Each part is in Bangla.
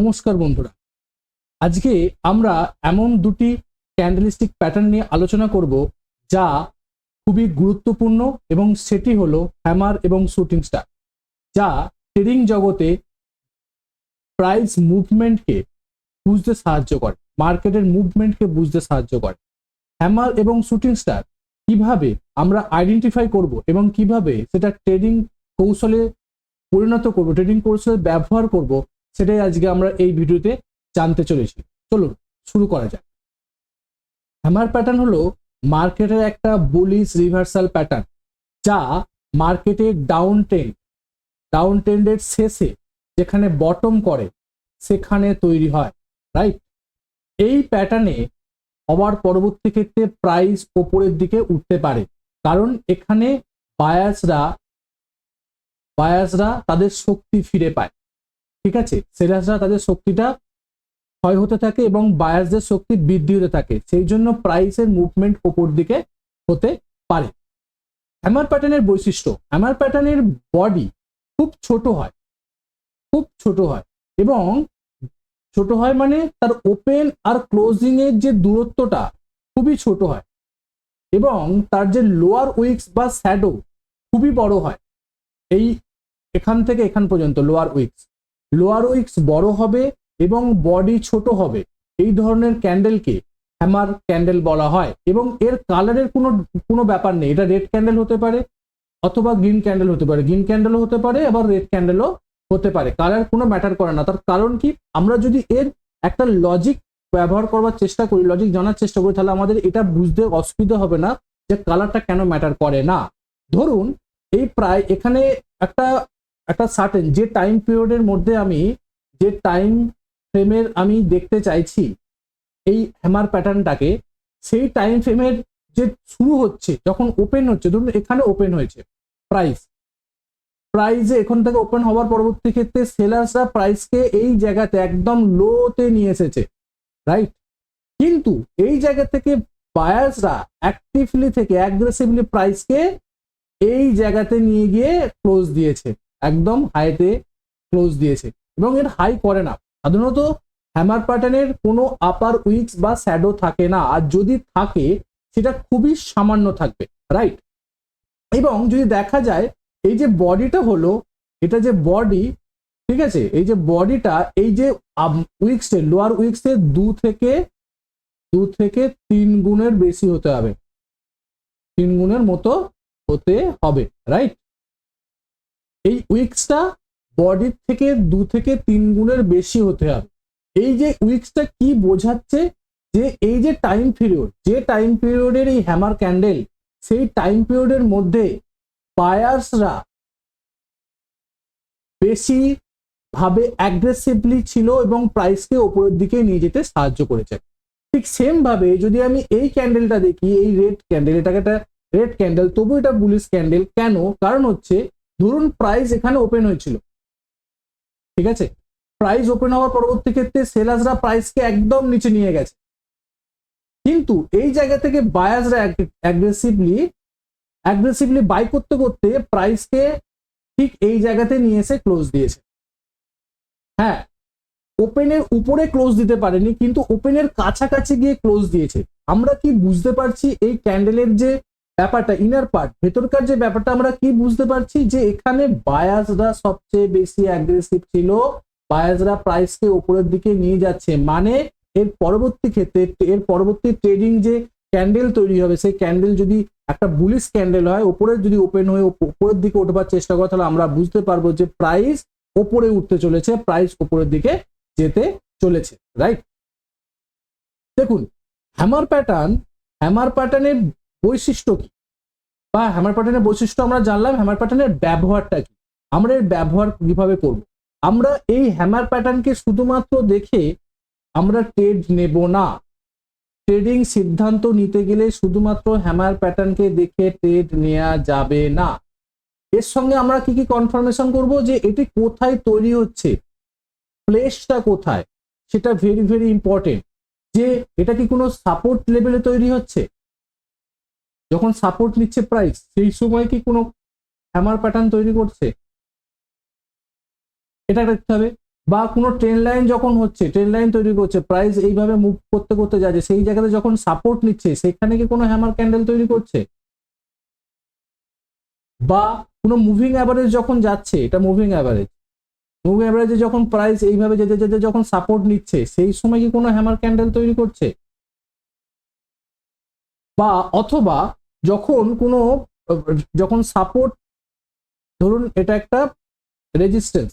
নমস্কার বন্ধুরা। আজকে আমরা এমন দুটি ক্যান্ডেলিস্টিক প্যাটার্ন নিয়ে আলোচনা করব যা খুবই গুরুত্বপূর্ণ এবং সেটি হলো হ্যামার এবং শুটিং স্টার যা ট্রেডিং জগতে প্রাইস মুভমেন্টকে বুঝতে সাহায্য করে মার্কেটের মুভমেন্টকে বুঝতে সাহায্য করে। হ্যামার এবং শুটিং স্টার কীভাবে আমরা আইডেন্টিফাই করব এবং কীভাবে সেটা ট্রেডিং কৌশলে পরিণত করব ট্রেডিং কৌশলে ব্যবহার করব সেটাই আজকে আমরা এই ভিডিওতে জানতে চলেছি। চলুন, শুরু করা যাক। হ্যামার প্যাটার্ন হলো মার্কেটের একটা বুলিশ রিভার্সাল প্যাটার্ন যা মার্কেটে ডাউন ট্রেন্ড ডাউন ট্রেন্ডের শেষে যেখানে বটম করে, সেখানে তৈরি হয় রাইট এই প্যাটার্নে হওয়ার পরবর্তী ক্ষেত্রে প্রাইস ওপরের দিকে উঠতে পারে, কারণ এখানে বায়াসরা বায়াসরা তাদের শক্তি ফিরে পায়। ঠিক আছে? সেলার্সরা তাদের শক্তিটা ক্ষয় হতে থাকে এবং বায়াসদের শক্তি বৃদ্ধি হতে থাকে। সেই জন্য প্রাইসের মুভমেন্ট ওপর দিকে হতে পারে। হ্যামার প্যাটার্নের বৈশিষ্ট্য হ্যামার প্যাটার্নের বডি খুব ছোট হয়। খুব ছোট হয় এবং ছোট হয় মানে তার ওপেন আর ক্লোজিং এর যে দূরত্বটা খুবই ছোট হয় এবং তার যে লোয়ার উইক্স বা শ্যাডো খুবই বড় হয়। এই এখান থেকে এখান পর্যন্ত লোয়ার উইক্স লোয়ার উইক্স বড় হবে এবং বডি ছোট হবে। এই ধরনের ক্যান্ডেলকে হ্যামার ক্যান্ডেল বলা হয় এবং এর কালারের কোনো কোনো ব্যাপার নেই। এটা রেড ক্যান্ডেল হতে পারে অথবা গ্রিন ক্যান্ডেল হতে পারে। গ্রিন ক্যান্ডেলও হতে পারে, আবার রেড ক্যান্ডেলও হতে পারে। কালার কোনো ম্যাটার করে না। তার কারণ কি? আমরা যদি এর একটা লজিক ব্যবহার করবার চেষ্টা করি লজিক জানার চেষ্টা করি, তাহলে আমাদের এটা বুঝতে অসুবিধা হবে না যে কালারটা কেন ম্যাটার করে না। ধরুন, এই প্রায় এখানে একটা একটা সার্টেন যে টাইম পিরিয়ডের মধ্যে আমি, যে টাইম ফ্রেমের আমি দেখতে চাইছি, এই হ্যামার প্যাটার্নটাকে সেই টাইম ফ্রেমের যে শুরু হচ্ছে, যখন ওপেন হচ্ছে, ধরুন এখানে ওপেন হয়েছে প্রাইস প্রাইসে এখান থেকে ওপেন হওয়ার পরবর্তী ক্ষেত্রে সেলার্সরা প্রাইসকে এই জায়গাতে একদম লোতে নিয়ে এসেছে রাইট কিন্তু এই জায়গা থেকে বায়ার্সরা অ্যাক্টিভলি থেকে অ্যাগ্রেসিভলি প্রাইসকে এই জায়গাতে নিয়ে গিয়ে ক্লোজ দিয়েছে। একদম হাইতে ক্লোজ দিয়েছে। এবং এর হাই করে না। সাধারণত হ্যামার প্যাটার্নের কোনো আপার উইক্স বা শ্যাডো থাকে না। আর যদি থাকে, সেটা খুবই সামান্য থাকবে রাইট এবং যদি দেখা যায়, এই যে বডিটা হলো, এটা যে বডি ঠিক আছে? এই যে বডিটা এই যে উইক্সের লোয়ার উইক্সের দু থেকে দু থেকে তিন গুণের বেশি হতে হবে। তিন গুণের মতো হতে হবে রাইট এই উইক্সটা বডির থেকে দু থেকে তিন গুণের বেশি হতে হবে। এই যে উইক্সটা কি বোঝাচ্ছে যে এই যে টাইম পিরিয়ড যে টাইম পিরিয়ডের এই হ্যামার ক্যান্ডেল সেই টাইম পিরিয়ডের মধ্যে বায়ার্সরা বেশি ভাবে অ্যাগ্রেসিভলি ছিল এবং প্রাইসকে ওপরের দিকে নিয়ে যেতে সাহায্য করেছে। ঠিক সেম ভাবে যদি আমি এই ক্যান্ডেলটা দেখি, এই রেড ক্যান্ডেল এটাকে একটা রেড ক্যান্ডেল তবু এটা বুলিশ ক্যান্ডেল কেন? কারণ হচ্ছে ধরুন প্রাইস এখানে ওপেন হয়েছিল। ঠিক আছে? প্রাইস ওপেন হওয়ার পরবর্তী ক্ষেত্রে সেলার্সরা প্রাইসকে একদম নিচে নিয়ে গেছে। কিন্তু এই জায়গা থেকে বায়ার্সরা অ্যাগ্রেসিভলি অ্যাগ্রেসিভলি বাই করতে করতে প্রাইসকে ঠিক এই জায়গাতে নিয়ে এসে ক্লোজ দিয়েছে। হ্যাঁ ওপেনের উপরে ক্লোজ দিতে পারেনি, কিন্তু ওপেনের কাছাকাছি গিয়ে ক্লোজ দিয়েছে। আমরা কি বুঝতে পারছি এই ক্যান্ডেলের যে ব্যাপারটা ইনার পার্ট ভেতরকার যে ব্যাপারটা, আমরা কি বুঝতে পারছি যে এখানে বায়াসরা সবচেয়ে বেশি অ্যাগ্রেসিভ ছিল, বায়াসরা প্রাইসকে উপরের দিকে নিয়ে যাচ্ছে। মানে এর পরবর্তী ক্ষেত্রে, এর পরবর্তী ট্রেডিং যে ক্যান্ডেল তৈরি হবে, সেই ক্যান্ডেল যদি একটা বুলিশ ক্যান্ডেল হয় ওপরে যদি ওপেন হয়ে উপরের দিকে উঠবার চেষ্টা করে, তাহলে আমরা বুঝতে পারব যে প্রাইস ওপরে উঠতে চলেছে প্রাইস ওপরের দিকে যেতে চলেছে রাইট দেখুন হ্যামার প্যাটার্ন হ্যামার প্যাটার্নের বৈশিষ্ট্য কি? বা হ্যামার প্যাটার্নের বৈশিষ্ট্য আমরা জানলাম হ্যামার প্যাটার্নের ব্যবহারটা কি? আমরা এর ব্যবহার কীভাবে করব? আমরা এই হ্যামার প্যাটার্নকে শুধুমাত্র দেখে আমরা ট্রেড নেব না। ট্রেডিং সিদ্ধান্ত নিতে গেলে শুধুমাত্র হ্যামার প্যাটার্নকে দেখে ট্রেড নেওয়া যাবে না। এর সঙ্গে আমরা কি কি কনফার্মেশন করব যে এটি কোথায় তৈরি হচ্ছে? প্লেসটা কোথায়? সেটা ভেরি ভেরি ইম্পর্টেন্ট যে এটা কি কোনো সাপোর্ট লেভেলে তৈরি হচ্ছে? যখন সাপোর্ট নিচ্ছে প্রাইস সেই সময় কি কোনো হ্যামার প্যাটার্ন তৈরি করছে? এটা দেখতে হবে। বা কোনো ট্রেন লাইন যখন হচ্ছে ট্রেন লাইন তৈরি করছে প্রাইস এইভাবে মুভ করতে করতে যাচ্ছে, সেই জায়গাতে যখন সাপোর্ট নিচ্ছে, সেখানে কি কোনো হ্যামার ক্যান্ডেল তৈরি করছে? বা কোনো মুভিং অ্যাভারেজ যখন যাচ্ছে, এটা মুভিং অ্যাভারেজ মুভিং অ্যাভারেজে যখন প্রাইস এইভাবে যেতে যেতে যখন সাপোর্ট নিচ্ছে, সেই সময় কি কোনো হ্যামার ক্যান্ডেল তৈরি করছে? বা অথবা যখন কোনো, যখন সাপোর্ট ধরুন এটা একটা রেজিস্ট্যান্স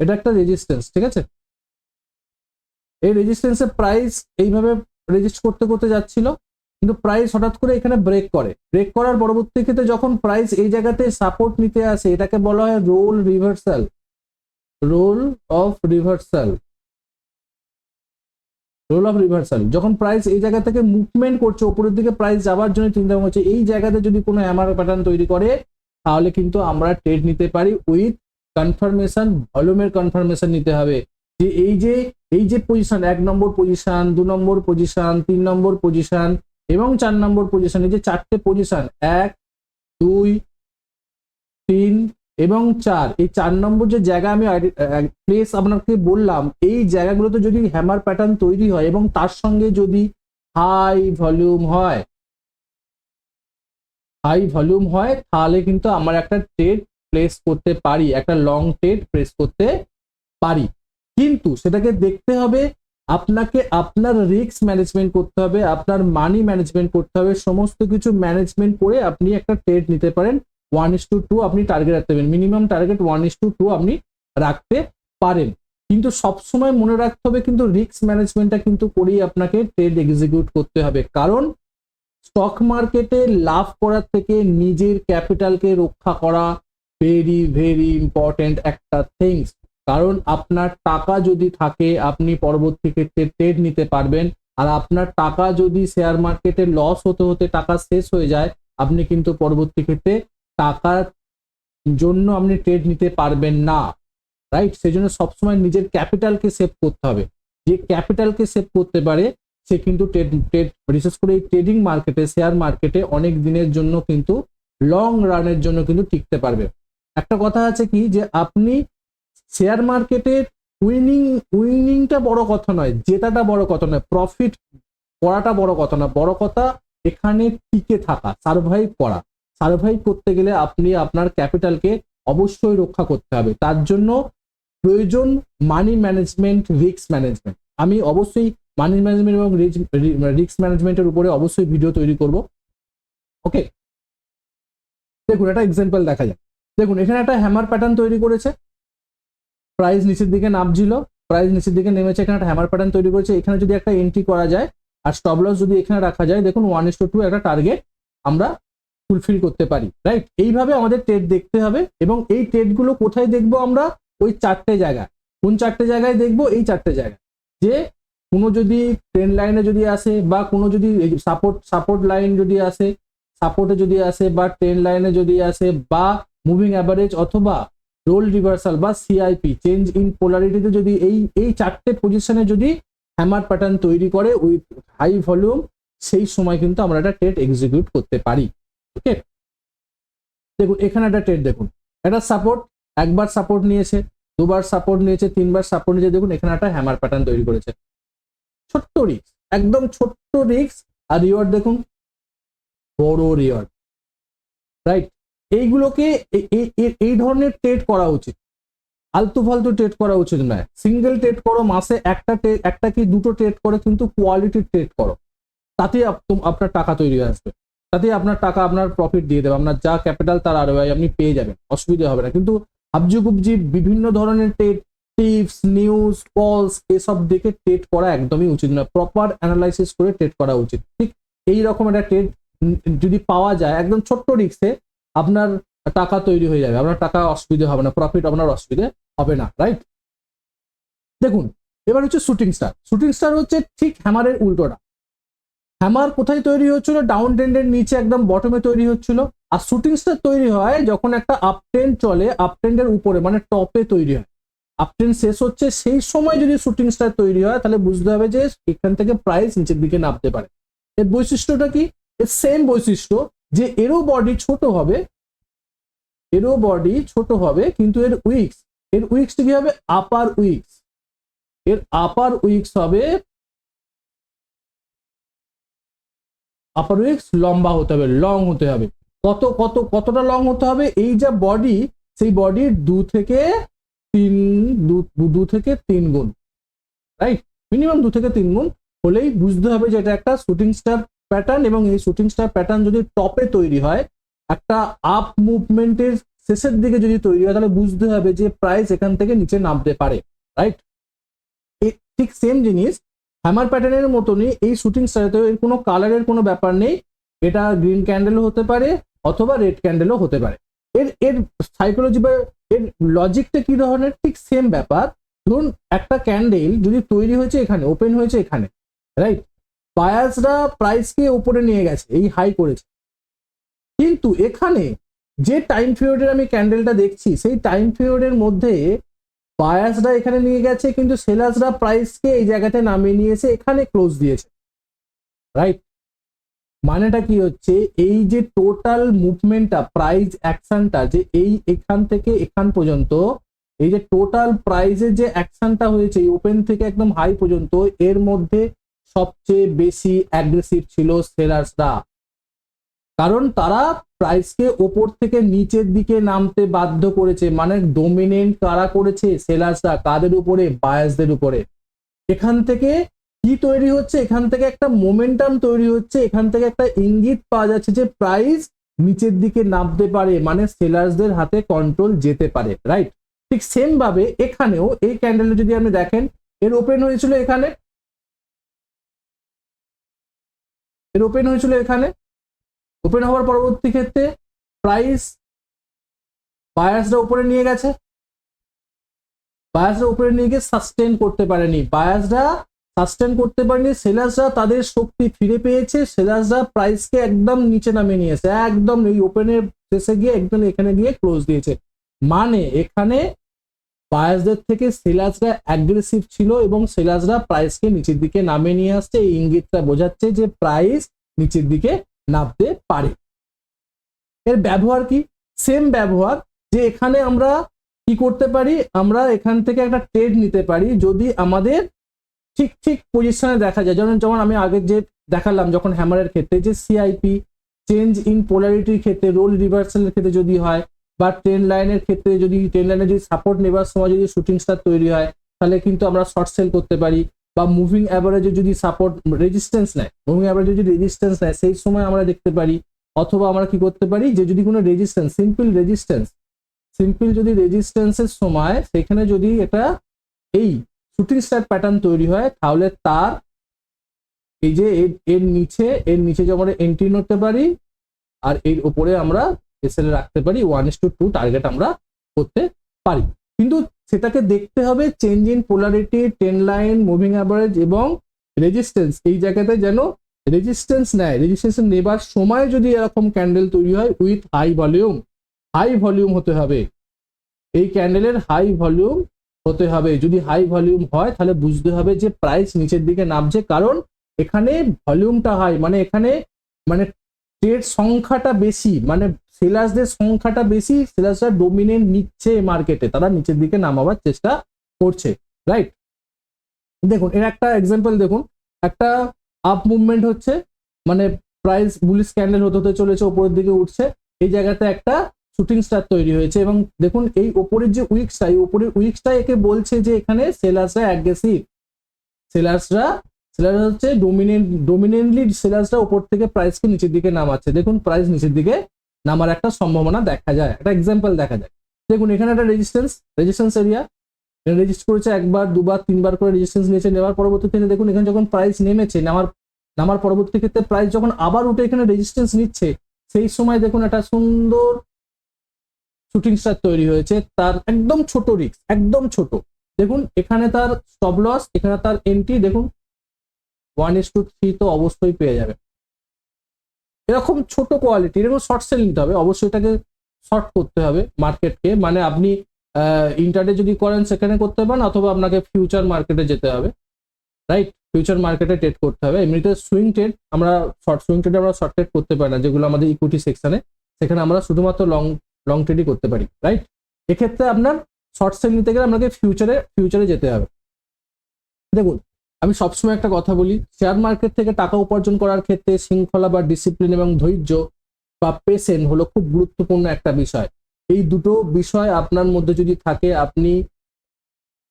এটা একটা রেজিস্ট্যান্স ঠিক আছে? এই রেজিস্ট্যান্সের প্রাইস এইভাবে রেজিস্ট করতে করতে যাচ্ছিল, কিন্তু প্রাইস হঠাৎ করে এখানে ব্রেক করে। ব্রেক করার পরবর্তী ক্ষেত্রে যখন প্রাইস এই জায়গাতে সাপোর্ট নিতে আসে, এটাকে বলা হয় role reversal role of reversal role of reversal যখন প্রাইস এই জায়গা থেকে মুভমেন্ট করছে, উপরের দিকে প্রাইস যাওয়ার জন্য চিন্তা হচ্ছে এই জায়গাতে যদি কোনো এমআর প্যাটার্ন তৈরি করে, তাহলে কিন্তু আমরা ট্রেড নিতে পারি উইথ কনফার্মেশন ভলিউমের কনফার্মেশন নিতে হবে। যে এই যে এই যে পজিশন এক নম্বর পজিশন দু নম্বর পজিশন তিন নম্বর পজিশন এবং চার নম্বর পজিশন এই যে চারটে পজিশন এক, দুই, তিন এবং চার, এই চার নম্বর যে জায়গা আমি প্লেস আপনাকে বললাম, এই জায়গাগুলোতে যদি হ্যামার প্যাটার্ন তৈরি হয় এবং তার সঙ্গে যদি হাই ভলিউম হয় হাই ভলিউম হয়, তাহলে কিন্তু আমার একটা ট্রেড প্লেস করতে পারি, একটা লং ট্রেড প্রেস করতে পারি। কিন্তু সেটাকে দেখতে হবে, আপনাকে আপনার রিস্ক ম্যানেজমেন্ট করতে হবে, আপনার মানি ম্যানেজমেন্ট করতে হবে, সমস্ত কিছু ম্যানেজমেন্ট করে আপনি একটা ট্রেড নিতে পারেন। ওয়ান ইস টু টু আপনি টার্গেট রাখতে পারেন। Minimum target one is to two আপনি রাখতে পারেন। কিন্তু সবসময় মনে রাখতে হবে কিন্তু রিস্ক ম্যানেজমেন্টটা কিন্তু করেই আপনাকে ট্রেড এক্সিকিউট করতে হবে। কারণ স্টক মার্কেটে লাভ করার থেকে নিজের ক্যাপিটালকে রক্ষা করা ভেরি ভেরি ইম্পর্টেন্ট একটা থিংস কারণ আপনার টাকা যদি থাকে, আপনি পরবর্তী ক্ষেত্রে ট্রেড নিতে পারবেন। আর আপনার টাকা যদি শেয়ার মার্কেটে লস হতে হতে টাকা শেষ হয়ে যায়, আপনি কিন্তু পরবর্তী ক্ষেত্রে টাকার জন্য আপনি ট্রেড নিতে পারবেন না রাইট সেই জন্য সবসময় নিজের ক্যাপিটালকে সেভ করতে হবে। যে ক্যাপিটালকে সেভ করতে পারে, সে কিন্তু ট্রেড ট্রেড বিশেষ করে এই ট্রেডিং মার্কেটে শেয়ার মার্কেটে অনেক দিনের জন্য কিন্তু লং রানের জন্য কিন্তু টিকতে পারবে। একটা কথা আছে কি যে আপনি শেয়ার মার্কেটের উইনিং উইনিংটা বড় কথা নয়, জেতাটা বড় কথা নয় প্রফিট করাটা বড় কথা না বড় কথা এখানে টিকে থাকা সার্ভাইভ করা। সার্ভাইভ করতে গেলে আপনি আপনার ক্যাপিটালকে অবশ্যই রক্ষা করতে হবে। তার জন্য প্রয়োজন মানি ম্যানেজমেন্ট, রিস্ক ম্যানেজমেন্ট। আমি অবশ্যই মানি ম্যানেজমেন্ট এবং রিস্ক ম্যানেজমেন্টের উপরে অবশ্যই ভিডিও তৈরি করব। ওকে? দেখুন, একটা এক্সাম্পল দেখা যায় দেখুন, এখানে একটা হ্যামার প্যাটার্ন তৈরি করেছে। প্রাইস নিচের দিকে নামছিল। প্রাইস নিচের দিকে নেমেছে, এখানে একটা হ্যামার প্যাটার্ন তৈরি করেছে। এখানে যদি একটা এন্ট্রি করা যায় আর স্টপ লস যদি এখানে রাখা যায়, দেখুন ওয়ান ইস টু একটা টার্গেট আমরা ফুলফিল করতে পারি রাইট এইভাবে আমাদের ট্রেড দেখতে হবে এবং এই ট্রেডগুলো কোথায় দেখব আমরা? ওই চারটে জায়গা কোন চারটে জায়গায় দেখব? এই চারটে জায়গায়। যে কোনো যদি ট্রেন লাইনে যদি আসে বা কোনো যদি সাপোর্ট সাপোর্ট লাইন যদি আসে সাপোর্টে যদি আসে বা ট্রেন লাইনে যদি আসে বা মুভিং অ্যাভারেজ অথবা রোল রিভার্সাল বা সিআইপি চেঞ্জ ইন পোলারিটিতে যদি এই এই চারটে পজিশনে যদি হ্যামার প্যাটার্ন তৈরি করে উইথ হাই ভলিউম সেই সময় কিন্তু আমরা একটা ট্রেড এক্সিকিউট করতে পারি। ওকে দেখুন, এখানে একটা ট্রেড দেখুন। একটা সাপোর্ট একবার সাপোর্ট নিয়েছে, দুবার সাপোর্ট নিয়েছে, তিনবার সাপোর্ট নিয়েছে। দেখুন, এখানে একটা হ্যামার প্যাটার্ন তৈরি করেছে। ছোট্ট রিক্স একদম ছোট্ট রিক্স আর রিওয়ার্ড দেখুন, বড় রিওয়ার্ড রাইট এইগুলোকে এই ধরনের ট্রেড করা উচিত। আলতু ফালতু ট্রেড করা উচিত নয়। সিঙ্গেল ট্রেড করো, মাসে একটা একটা কি দুটো ট্রেড করো, কিন্তু কোয়ালিটি ট্রেড করো। তাতে আপ- আপনার টাকা তৈরি হয়ে আসবে। তাতে আপনার টাকা, আপনার প্রফিট দিয়ে দেবে। আপনার যা ক্যাপিটাল তার আরও আপনি পেয়ে যাবেন। অসুবিধা হবে না। কিন্তু আবজু গুবজি বিভিন্ন ধরনের ট্রেড টিপস নিউজ কলস এসব দেখে ট্রেড করা একদমই উচিত নয়। প্রপার অ্যানালাইসিস করে ট্রেড করা উচিত। ঠিক এই রকম একটা ট্রেড যদি পাওয়া যায়, একদম ছোট্ট রিক্সে আপনার টাকা তৈরি হয়ে যাবে। আপনার টাকা অসুবিধা হবে না। প্রফিট আপনার অসুবিধা হবে না রাইট দেখুন, এবার হচ্ছে শুটিং স্টার শুটিং স্টার হচ্ছে ঠিক হ্যামারের উল্টোটা। হ্যামার কোথায় তৈরি হচ্ছিল? ডাউন ট্রেন্ডের নিচে একদম বটমে তৈরি হচ্ছিল। আর শুটিং স্টার তৈরি হয় যখন একটা আপ ট্রেন্ড চলে আপ ট্রেন্ডের উপরে মানে টপে তৈরি হয়। আপ ট্রেন্ড শেষ হচ্ছে, সেই সময় যদি শুটিং স্টার তৈরি হয়, তাহলে বুঝতে হবে যে এখান থেকে প্রাইস নিচের দিকে নামতে পারে। এর বৈশিষ্ট্যটা কি? এর সেম বৈশিষ্ট্য যে এরও বডি ছোট হবে, এরও বডি ছোট হবে, কিন্তু এর উইক্স এর উইক্সটা কি হবে? আপার উইক্স এর আপার উইক্স হবে আপার উইক্স লম্বা হতে হবে লং হতে হবে। কত কত, কতটা লং হতে হবে? এই যা বডি সেই বডির দু থেকে তিন, দু থেকে তিন গুণ রাইট মিনিমাম দু থেকে তিন গুণ হলেই বুঝতে হবে যে এটা একটা শুটিং স্টার প্যাটার্ন এবং এই শুটিং স্টার প্যাটার্ন যদি টপে তৈরি হয়, একটা আপ মুভমেন্টের শেষের দিকে যদি তৈরি হয়, তাহলে বুঝতে হবে যে প্রাইস এখান থেকে নিচে নামতে পারে রাইট ঠিক সেম জিনিস হ্যামার প্যাটার্নের মতনই এই শুটিং স্টারেতে এর কোনো কালারের কোনো ব্যাপার নেই। এটা গ্রিন ক্যান্ডেলও হতে পারে অথবা রেড ক্যান্ডেলও হতে পারে। এর এর সাইকোলজি বা এর লজিকটা কি ধরনের? ঠিক সেম ব্যাপার। ধরুন একটা ক্যান্ডেল যদি তৈরি হয়েছে এখানে ওপেন হয়েছে এখানে রাইট বায়াসরা প্রাইসকে উপরে নিয়ে গেছে, এই হাই করেছে। কিন্তু এখানে যে টাইম পিরিয়ডের আমি ক্যান্ডেলটা দেখছি, সেই টাইম পিরিয়ডের মধ্যে বায়াসরা এখানে নিয়ে গেছে, কিন্তু সেলার্সরা প্রাইসকে এই জায়গাতে নামিয়ে নিয়েছে, এখানে ক্লোজ দিয়েছে। রাইট মানেটা কি হচ্ছে? এই যে টোটাল মুভমেন্টটা প্রাইস অ্যাকশনটা যে এই এখান থেকে এখান পর্যন্ত, এই যে টোটাল প্রাইজের যে অ্যাকশনটা হয়েছে ওপেন থেকে একদম হাই পর্যন্ত, এর মধ্যে সবচেয়ে বেশি অ্যাগ্রেসিভ ছিল সেলার্সরা কারণ তারা প্রাইসকে ওপর থেকে নিচের দিকে নামতে বাধ্য করেছে। মানে ডোমিনেন্ট কারা করেছে? সেলার্সরা কাদের উপরে? বায়াসদের উপরে। এখান থেকে কি তৈরি হচ্ছে? এখান থেকে একটা মোমেন্টাম তৈরি হচ্ছে। এখান থেকে একটা ইঙ্গিত পাওয়া যাচ্ছে যে প্রাইস নিচের দিকে নামতে পারে। মানে সেলার্সদের হাতে কন্ট্রোল যেতে পারে রাইট ঠিক সেম ভাবে এখানেও এই ক্যান্ডেলে যদি আপনি দেখেন, এর ওপেন হয়েছিল এখানে। এর ওপেন হয়েছিল এখানে। ওপেন হওয়ার পরবর্তী ক্ষেত্রে প্রাইস বায়াসরা উপরে নিয়ে গেছে। বায়াসরা উপরে নিয়ে গিয়ে সাস্টেন করতে পারেনি। বায়াসরা সাস্টেন করতে পারেনি সেলার্সরা তাদের শক্তি ফিরে পেয়েছে সেলার্সরা প্রাইসকে একদম নিচে নামিয়ে নিয়েছে। একদম এই ওপেনের শেষে গিয়ে একদম এখানে গিয়ে ক্লোজ দিয়েছে। মানে এখানে বায়াসদের থেকে সেলার্সরা অ্যাগ্রেসিভ ছিল এবং সেলার্সরা প্রাইসকে নিচের দিকে নামিয়ে নিয়ে আসছে। এই ইঙ্গিতটা বোঝাচ্ছে যে প্রাইস নিচের দিকে নামতে পারে। এর ব্যবহার কি? সেম ব্যবহার, যে এখানে আমরা কি করতে পারি? আমরা এখান থেকে একটা ট্রেড নিতে পারি, যদি আমাদের ঠিক ঠিক পজিশনে দেখা যায়। যেমন যেমন আমি আগে যে দেখালাম, যখন হ্যামারের ক্ষেত্রে যে সিআইপি চেঞ্জ ইন পোলারিটির ক্ষেত্রে রোল রিভার্সালের ক্ষেত্রে যদি হয়, বা ট্রেন লাইনের ক্ষেত্রে যদি ট্রেন লাইনে যদি সাপোর্ট নেবার সময় যদি শুটিং স্টার তৈরি হয়, তাহলে কিন্তু আমরা শর্ট সেল করতে পারি। বা মুভিং অ্যাভারেজে যদি সাপোর্ট রেজিস্ট্যান্স নেয় মুভিং অ্যাভারেজে যদি রেজিস্ট্যান্স নেয়, সেই সময় আমরা দেখতে পারি, অথবা আমরা কি করতে পারি, যে যদি কোনো রেজিস্ট্যান্স সিম্পল রেজিস্ট্যান্স সিম্পল যদি রেজিস্ট্যান্সের সময় সেখানে যদি এটা এই শুটিং স্টার প্যাটার্ন তৈরি হয়, তাহলে তার এই যে এর নিচে এর নিচে যে আমরা এন্ট্রি নিতে পারি, আর এর উপরে আমরা এসএল রাখতে পারি one is to two target আমরা করতে পারি। কিন্তু সেটাকে দেখতে হবে change in polarity ten line moving average এবং রেজিস্ট্যান্স এই জায়গাতে যেন রেজিস্ট্যান্স নেয়। রেজিস্ট্যান্স নেবার সময় যদি এরকম ক্যান্ডেল তৈরি হয় with high volume high volume হতে হবে। এই ক্যান্ডেলের হাই ভলিউম হতে হবে। যদি হাই ভলিউম হয়, তাহলে বুঝতে হবে যে প্রাইস নিচের দিকে নামছে। কারণ এখানে ভলিউমটা হাই মানে এখানে মানে ট্রেড সংখ্যাটা বেশি মানে সেলার্সদের সংখ্যাটা বেশি সেলার্সরা ডোমিনেন্ট নিচ্ছে মার্কেটে তারা নিচের দিকে নামাবার চেষ্টা করছে রাইট দেখুন, এর একটা এক্সাম্পল দেখুন, একটা আপ মুভমেন্ট হচ্ছে মানে প্রাইস বুলিশ ক্যান্ডেল হতে হতে চলেছে, ওপরের দিকে উঠছে, এই জায়গাতে একটা শুটিং স্টার তৈরি হয়েছে, এবং দেখুন, এই ওপরের যে উইক্সটা এই ওপরের উইক্সটা একে বলছে যে এখানে সেলার্সরা অ্যাগ্রেসিভ সেলার্সরা সেলার্স হচ্ছে ডোমিনেন্ট ডোমিনেন্টলি সেলার্সরা ওপর থেকে প্রাইসকে নিচের দিকে নামাচ্ছে, দেখুন প্রাইস নিচের দিকে নামার একটা সম্ভাবনা দেখা যায়। একটা এক্সাম্পল দেখা যায়। দেখুন, এখানে একটা রেজিস্ট্যান্স রেজিস্ট্যান্স এরিয়া রেজিস্ট করেছে একবার, দুবার, তিনবার করে রেজিস্ট্যান্স নিয়েছে, নেওয়ার পরবর্তীতে দেখুন, এখানে যখন প্রাইস নেমেছে, নামার নামার পরবর্তী ক্ষেত্রে প্রাইস যখন আবার উঠে এখানে রেজিস্ট্যান্স নিচ্ছে, সেই সময় দেখুন, একটা সুন্দর শুটিং স্টার তৈরি হয়েছে, তার একদম ছোট রিক্স একদম ছোট। দেখুন, এখানে তার স্টপ লস এখানে তার এন্ট্রি দেখুন ওয়ান ইস টু থ্রি তো অবশ্যই পেয়ে যাবে এরকম ছোট কোয়ালিটি এরকম শর্ট সেল নিতে হবে। অবশ্যই এটাকে শর্ট করতে হবে মার্কেটকে মানে আপনি ইন্টারডে যদি করেন, সেখানে করতে পারেন, অথবা আপনাকে ফিউচার মার্কেটে যেতে হবে। রাইট ফিউচার মার্কেটে ট্রেড করতে হবে। এমনিতে সুইং ট্রেড আমরা শর্ট সুইং ট্রেড আমরা শর্ট ট্রেড করতে পারি না, যেগুলো আমাদের ইকুইটি সেকশনে সেখানে আমরা শুধুমাত্র লং লং ট্রেডই করতে পারি। রাইট এক্ষেত্রে আপনার শর্ট সেল নিতে গেলে আপনাকে ফিউচারে ফিউচারে যেতে হবে। দেখুন আমি সবসময় একটা কথা বলি শেয়ার মার্কেট থেকে টাকা উপার্জন করার ক্ষেত্রে শৃঙ্খলা বা ডিসিপ্লিন এবং ধৈর্য বা পেশেন্ট হলো খুব গুরুত্বপূর্ণ একটা বিষয়। এই দুটো বিষয় আপনার মধ্যে যদি থাকে, আপনি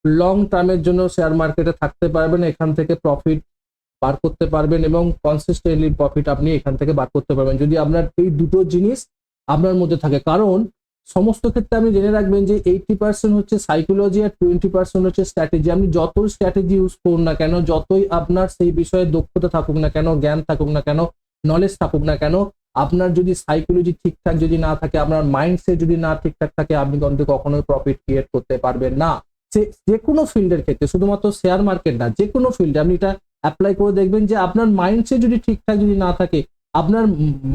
লং টার্মের জন্য শেয়ার মার্কেটে থাকতে পারবেন, এখান থেকে প্রফিট বার করতে পারবেন এবং কনসিস্টেন্টলি প্রফিট আপনি এখান থেকে বার করতে পারবেন। যদি আপনার এই দুটো জিনিস আপনার মধ্যে থাকে, কারণ সমস্ত ক্ষেত্রে আপনি জেনে রাখবেন যে এইটি পার্সেন্ট হচ্ছে সাইকোলজি আর টোয়েন্টি পার্সেন্ট হচ্ছে স্ট্র্যাটেজি আপনি যতই স্ট্র্যাটেজি ইউজ করুন না কেন, যতই আপনার সেই বিষয়ে দক্ষতা থাকুক না কেন, জ্ঞান থাকুক না কেন নলেজ থাকুক না কেন, আপনার যদি সাইকোলজি ঠিকঠাক যদি না থাকে, আপনার মাইন্ডসেট যদি না ঠিকঠাক থাকে, আপনি কিন্তু কখনোই প্রফিট ক্রিয়েট করতে পারবেন না। সে, যে কোনো ফিল্ডের ক্ষেত্রে, শুধুমাত্র শেয়ার মার্কেট না, যে কোনো ফিল্ডে আপনি এটা অ্যাপ্লাই করে দেখবেন যে আপনার মাইন্ডসেট যদি ঠিকঠাক যদি না থাকে আপনার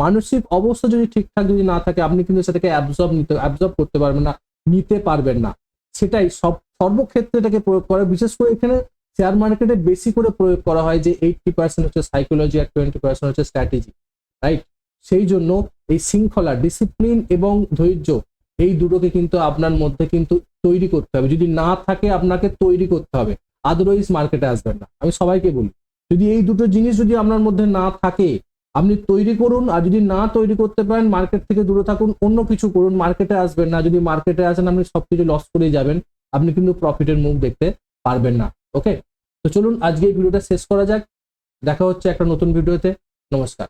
মানসিক অবস্থা যদি ঠিকঠাক যদি না থাকে, আপনি কিন্তু সেটাকে অ্যাবজর্ব নিতে অ্যাবজর্ব করতে পারবেন না, নিতে পারবেন না। সেটাই সব সর্বক্ষেত্রে এটাকে প্রয়োগ করে, বিশেষ করে এখানে শেয়ার মার্কেটে বেশি করে প্রয়োগ করা হয় যে এইটটি পার্সেন্ট হচ্ছে সাইকোলজি আর টোয়েন্টি পার্সেন্ট হচ্ছে স্ট্র্যাটেজি রাইট সেই জন্য এই শৃঙ্খলা ডিসিপ্লিন এবং ধৈর্য, এই দুটোকে কিন্তু আপনার মধ্যে কিন্তু তৈরি করতে হবে। যদি না থাকে, আপনাকে তৈরি করতে হবে। আদারওয়াইজ মার্কেটে আসবেন না। আমি সবাইকে বলি, যদি এই দুটো জিনিস যদি আপনার মধ্যে না থাকে আপনি তৈরি করুন, আর যদি না তৈরি করতে পারেন মার্কেট থেকে দূরে থাকুন, অন্য কিছু করুন মার্কেটে আসবেন না। যদি মার্কেটে আসেন, আপনি সব কিছু লস করেই যাবেন। আপনি কিন্তু প্রফিটের মুখ দেখতে পারবেন না ওকে তো চলুন আজকে এই ভিডিওটা শেষ করা যাক। দেখা হচ্ছে একটা নতুন ভিডিওতে নমস্কার।